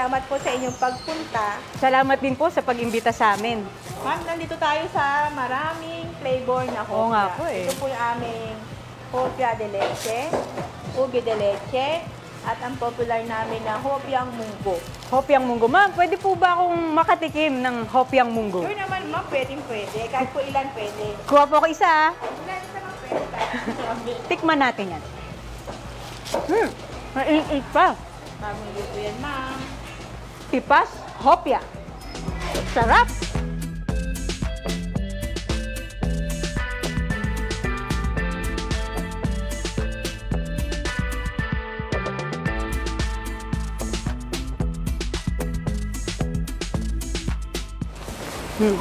salamat po sa inyong pagpunta. Salamat din po sa pag-imbita sa amin. Ma'am, nandito tayo sa maraming flavor na hopia. Oo nga po eh. Ito po yung aming hopia de leche, ubi de leche, at ang popular namin na hopiang munggo. Hopyang munggo. Ma'am, pwede po ba akong makatikim ng hopyang munggo? Sure naman, ma'am, pwedeng pwede. Kahit po ilan pwede. Kuha po ako isa ah. Ilan isa ma'am pwede. Tikman natin yan. Hmm, mainit pa. Bagong luto yan, ma'am. Pipas, hopya. Sarap! Hmm.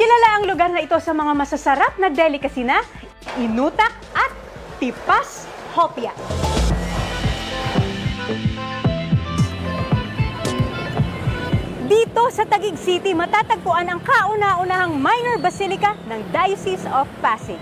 Kilala ang lugar na ito sa mga masasarap na delicacy na inutak at tipas hopya. Dito sa Taguig City, matatagpuan ang kauna-unahang minor basilica ng Diocese of Pasig.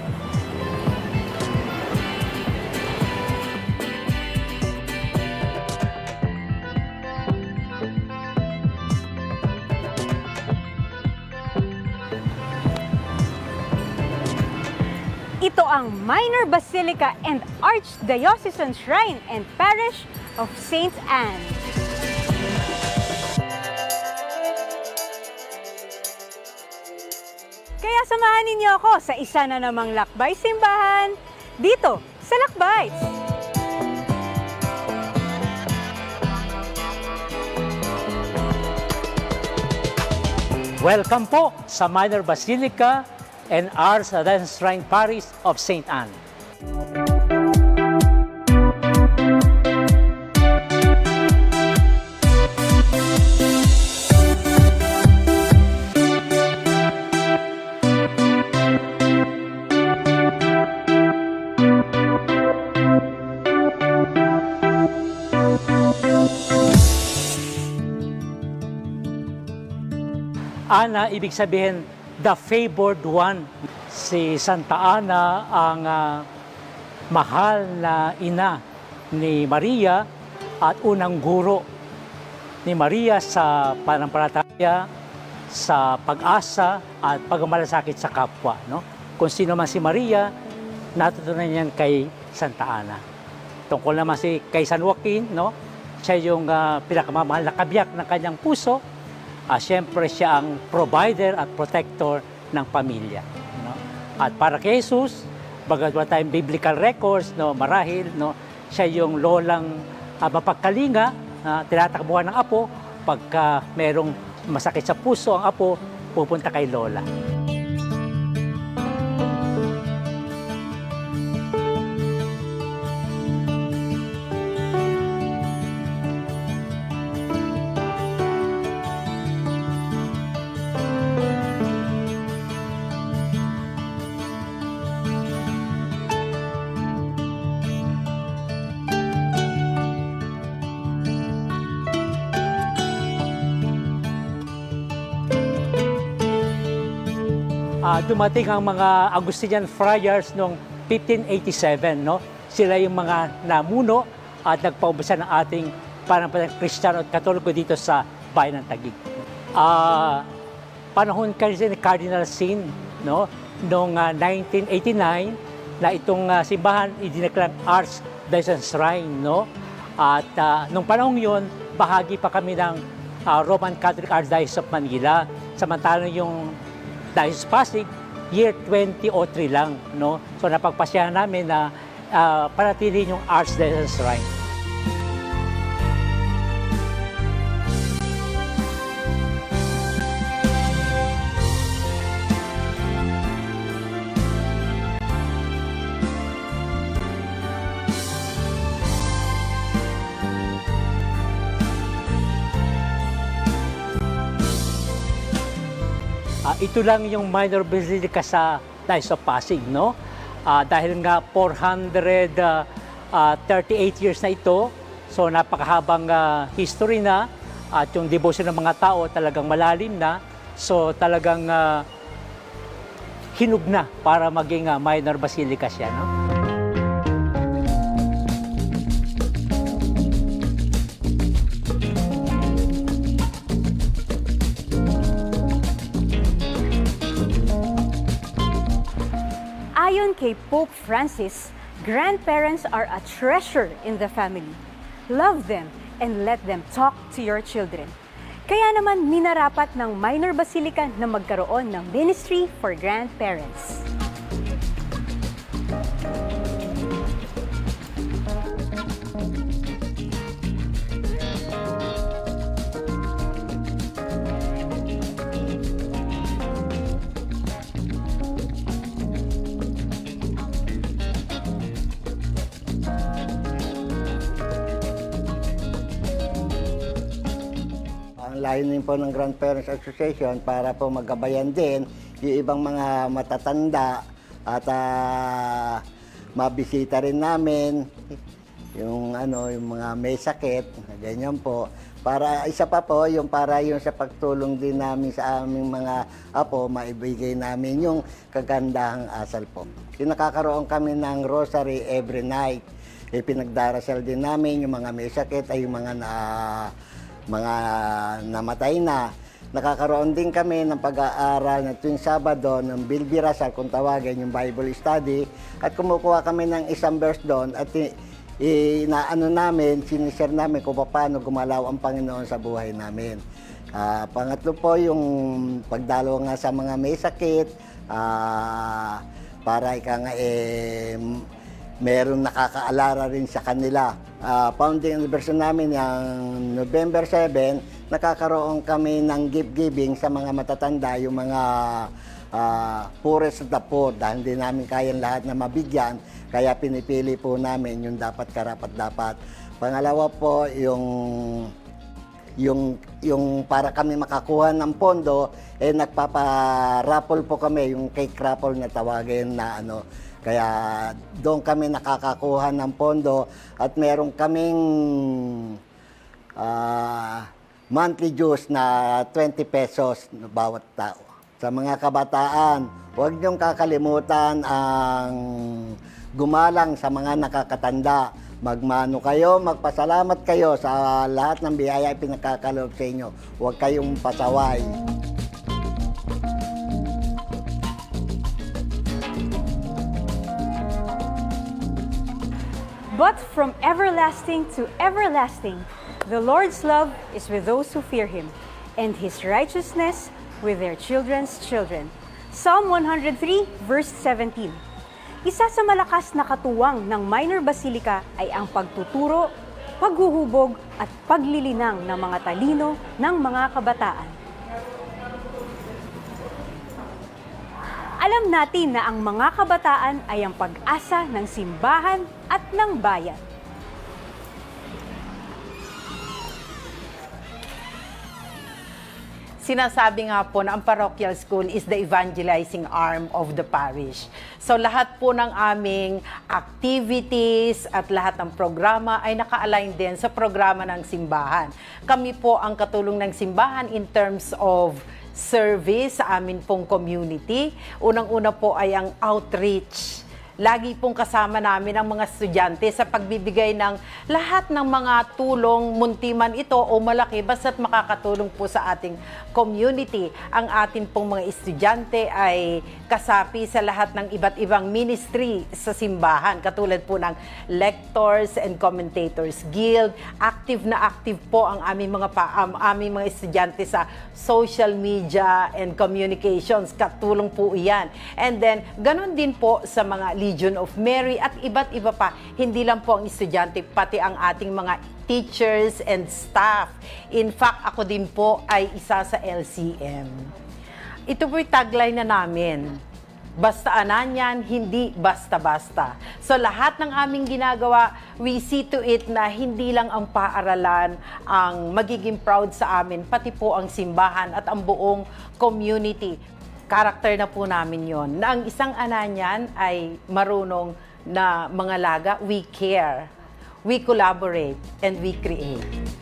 Ito ang Minor Basilica and Archdiocesan Shrine and Parish of St. Anne. Kaya samahan ninyo ako sa isa na namang lakbay simbahan dito sa Lakbays. Welcome po sa Minor Basilica and Adan Shrine Parish of St. Anne. Ana, ibig sabihin, the favored one. Si Santa Ana ang ah, mahal na ina ni Maria at unang guro ni Maria sa panampalataya, sa pag-asa at pagmamalasakit sa kapwa. No? Kung sino man si Maria, natutunan niyan kay Santa Ana. Tungkol naman si kay San Joaquin, no? siya yung ah, pinakamamahal na kabiyak ng kanyang puso, Ah, siyempre siya ang provider at protector ng pamilya. No? At para kay Jesus, bagat wala tayong biblical records, no, marahil, no, siya yung lolang uh, mapagkalinga, uh, tinatakbuhan ng apo, pagka merong masakit sa puso ang apo, pupunta kay lola. Ah, dumating ang mga Augustinian Friars noong 1587, no? Sila yung mga namuno at nagpaumbasa ng ating panampalatayang Kristiyano at Katoliko dito sa bayan ng Taguig. Ah, panahon kasi ni Cardinal Sin, no? Noong ah, 1989 na itong ah, simbahan idineklarang Archdiocese Shrine, no? At ah, nung panahon yon, bahagi pa kami ng ah, Roman Catholic Archdiocese of Manila. Samantalang yung Diocese Pasig, year 2003 lang, no? So napagpasyahan namin na uh, panatili yung Archdiocese Shrine. Ito lang yung minor basilica sa Diocese of Pasig, no? Ah, dahil nga 438 years na ito, so napakahabang ah, history na at yung devotion ng mga tao talagang malalim na. So talagang ah, hinug na para maging ah, minor basilica siya, no? Kay Pope Francis, grandparents are a treasure in the family. Love them and let them talk to your children. Kaya naman minarapat ng minor basilica na magkaroon ng ministry for grandparents. Layunin po ng Grandparents Association para po magabayan din yung ibang mga matatanda at ah, mabisita rin namin yung ano yung mga may sakit ganyan po para isa pa po yung para yung sa pagtulong din namin sa aming mga apo maibigay namin yung kagandahang asal po. Yung nakakaroon kami ng rosary every night. Eh, pinagdarasal din namin yung mga may sakit ay yung mga na mga namatay na. Nakakaroon din kami ng pag-aaral na tuwing Sabado ng Bilbirasal kung tawagin yung Bible study at kumukuha kami ng isang verse doon at inaano namin, sinishare namin kung paano gumalaw ang Panginoon sa buhay namin. Ah, pangatlo po yung pagdalo nga sa mga may sakit, ah, para ika nga eh, m- meron nakakaalara rin sa kanila. Ah, founding anniversary namin yung November 7, nakakaroon kami ng gift giving sa mga matatanda, yung mga ah, poorest of the poor dahil hindi namin kayang lahat na mabigyan, kaya pinipili po namin yung dapat karapat dapat. Pangalawa po, yung yung yung para kami makakuha ng pondo eh nagpapa-raffle po kami yung cake raffle na tawagin na ano kaya doon kami nakakakuha ng pondo at meron kaming ah, monthly dues na 20 pesos na bawat tao. Sa mga kabataan, huwag niyong kakalimutan ang gumalang sa mga nakakatanda. Magmano kayo, magpasalamat kayo sa lahat ng biyaya ay pinagkakaloob sa inyo. Huwag kayong pasaway. But from everlasting to everlasting, the Lord's love is with those who fear Him, and His righteousness with their children's children. Psalm 103, verse 17. Isa sa malakas na katuwang ng minor basilica ay ang pagtuturo, paghuhubog at paglilinang ng mga talino ng mga kabataan. Alam natin na ang mga kabataan ay ang pag-asa ng simbahan at ng bayan. Sinasabi nga po na ang parochial school is the evangelizing arm of the parish. So lahat po ng aming activities at lahat ng programa ay naka-align din sa programa ng simbahan. Kami po ang katulong ng simbahan in terms of service sa amin pong community. Unang-una po ay ang outreach lagi pong kasama namin ang mga estudyante sa pagbibigay ng lahat ng mga tulong, munti man ito o malaki, basta't makakatulong po sa ating community. Ang atin pong mga estudyante ay kasapi sa lahat ng iba't ibang ministry sa simbahan, katulad po ng Lectors and Commentators Guild. Active na active po ang aming mga, pa, am- aming mga estudyante sa social media and communications. Katulong po iyan. And then, ganun din po sa mga Legion of Mary at iba't iba pa. Hindi lang po ang estudyante, pati ang ating mga teachers and staff. In fact, ako din po ay isa sa LCM. Ito po'y tagline na namin. Bastaan yan, hindi basta-basta. So lahat ng aming ginagawa, we see to it na hindi lang ang paaralan ang magiging proud sa amin, pati po ang simbahan at ang buong community. Character na po namin yon. Na ang isang ana niyan ay marunong na mga laga, we care, we collaborate, and we create.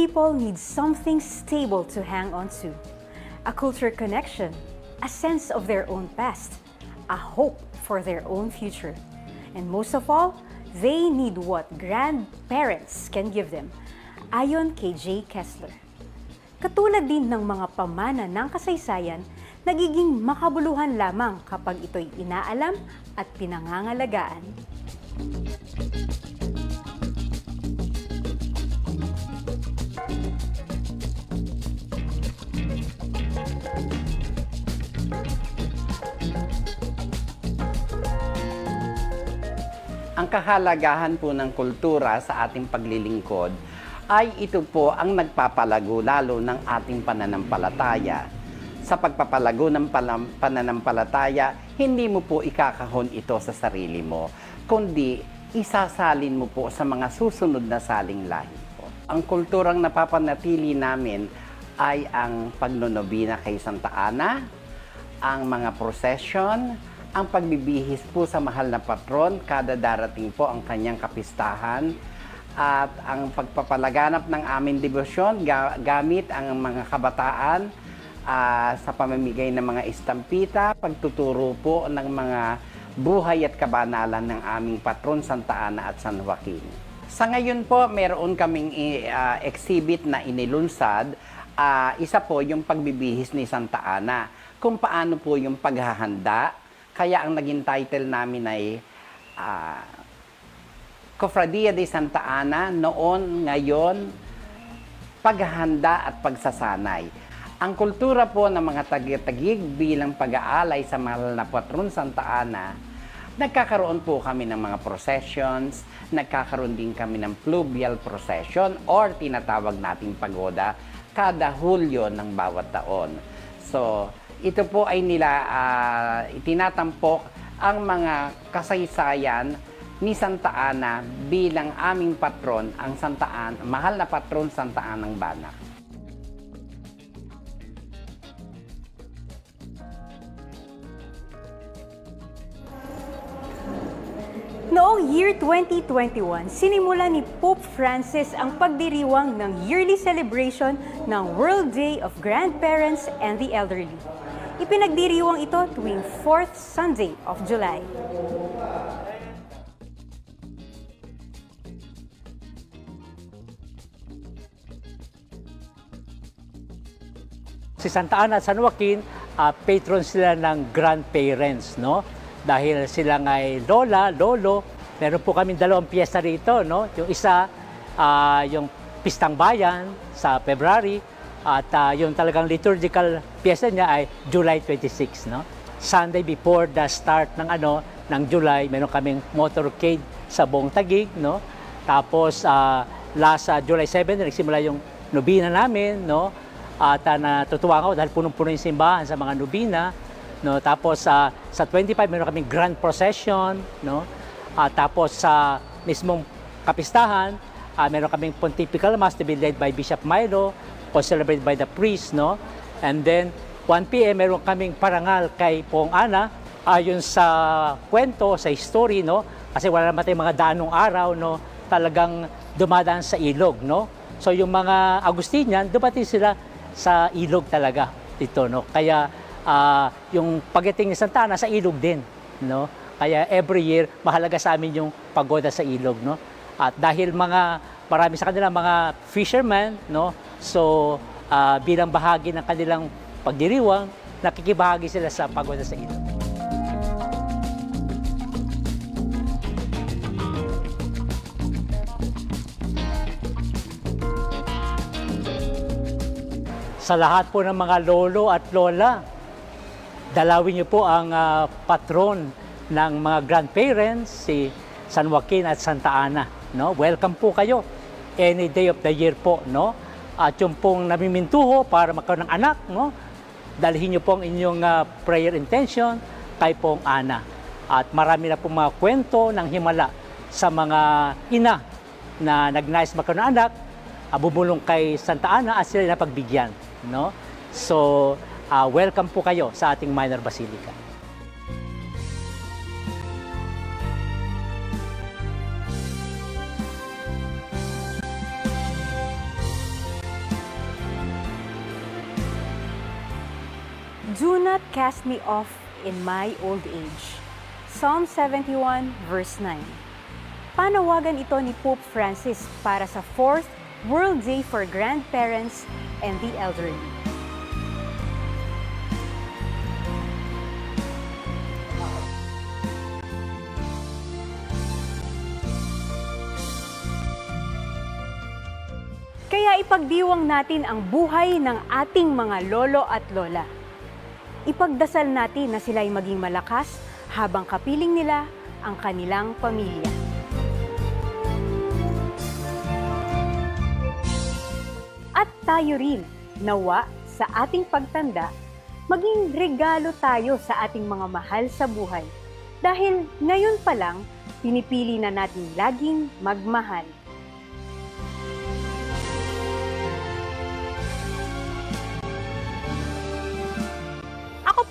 People need something stable to hang on to, a culture connection, a sense of their own past, a hope for their own future. And most of all, they need what grandparents can give them, ayon kay Jay Kessler. Katulad din ng mga pamana ng kasaysayan, nagiging makabuluhan lamang kapag ito'y inaalam at pinangangalagaan. Kahalagahan po ng kultura sa ating paglilingkod ay ito po ang nagpapalago lalo ng ating pananampalataya. Sa pagpapalago ng pananampalataya, hindi mo po ikakahon ito sa sarili mo, kundi isasalin mo po sa mga susunod na saling lahi po. Ang kulturang napapanatili namin ay ang pagnonobina kay Santa Ana, ang mga procession, ang pagbibihis po sa mahal na patron, kada darating po ang kanyang kapistahan, at ang pagpapalaganap ng aming debosyon ga- gamit ang mga kabataan ah, sa pamamigay ng mga istampita, pagtuturo po ng mga buhay at kabanalan ng aming patron Santa Ana at San Joaquin. Sa ngayon po, meron kaming ah, exhibit na inilunsad. Ah, isa po yung pagbibihis ni Santa Ana. Kung paano po yung paghahanda. Kaya ang naging title namin ay ah, Cofradia de Santa Ana, noon, ngayon, paghahanda at pagsasanay. Ang kultura po ng mga tagig bilang pag-aalay sa mahal na patron Santa Ana, nagkakaroon po kami ng mga processions, nagkakaroon din kami ng pluvial procession or tinatawag nating pagoda kada Hulyo ng bawat taon. So, ito po ay nila ah, itinatampok ang mga kasaysayan ni Santa Ana bilang aming patron, ang Santa Ana, mahal na patron Santa Ana ng Banak. Noong year 2021, sinimula ni Pope Francis ang pagdiriwang ng yearly celebration ng World Day of Grandparents and the Elderly. Ipinagdiriwang ito tuwing 4th Sunday of July. Si Santa Ana at San Joaquin, ah, patron sila ng grandparents, no? Dahil sila ngay lola, lolo. Meron po kami dalawang piyesta rito, no? Yung isa, ah, yung Pistang Bayan sa February at ah, yung talagang liturgical piyesta niya ay July 26, no? Sunday before the start ng ano ng July, meron kaming motorcade sa buong Tagig, no? Tapos ah, last ah, July 7 nagsimula yung nobina namin, no? At uh, natutuwa ako dahil punong-puno yung simbahan sa mga nobina. No? Tapos sa sa 25 meron kaming grand procession, no? At tapos sa mismong kapistahan, ah, meron kaming pontifical mass to be led by Bishop Milo, co-celebrated by the priest, no? And then 1 p.m. meron kaming parangal kay Pong Ana ayon sa kwento, sa history, no? Kasi wala naman tayong mga daanong araw, no? Talagang dumadaan sa ilog, no? So yung mga Agustinian, dumating sila sa ilog talaga dito, no? Kaya ah, yung pagdating ni Santa Ana sa ilog din, no? Kaya every year mahalaga sa amin yung pagoda sa ilog, no? At dahil mga marami sa kanila mga fishermen, no? So ah, bilang bahagi ng kanilang pagdiriwang, nakikibahagi sila sa pagoda sa ilog. sa lahat po ng mga lolo at lola, dalawin niyo po ang ah, patron ng mga grandparents, si San Joaquin at Santa Ana. No? Welcome po kayo any day of the year po. No? At yung pong namimintuho para magkaroon ng anak, no? dalhin niyo po ang inyong ah, prayer intention kay pong Ana. At marami na pong mga kwento ng himala sa mga ina na nagnais magkaroon ng anak, uh, bumulong kay Santa Ana at sila napagbigyan. No? So, ah, welcome po kayo sa ating minor basilica. Do not cast me off in my old age. Psalm 71 verse 9. Panawagan ito ni Pope Francis para sa 4th World Day for Grandparents and the Elderly. Kaya ipagdiwang natin ang buhay ng ating mga lolo at lola. Ipagdasal natin na sila'y maging malakas habang kapiling nila ang kanilang pamilya. At tayo rin, nawa sa ating pagtanda, maging regalo tayo sa ating mga mahal sa buhay. Dahil ngayon pa lang, pinipili na natin laging magmahal.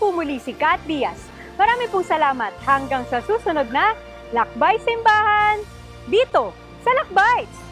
Po muli si Kat Diaz. Marami pong salamat hanggang sa susunod na Lakbay Simbahan dito sa Lakbites!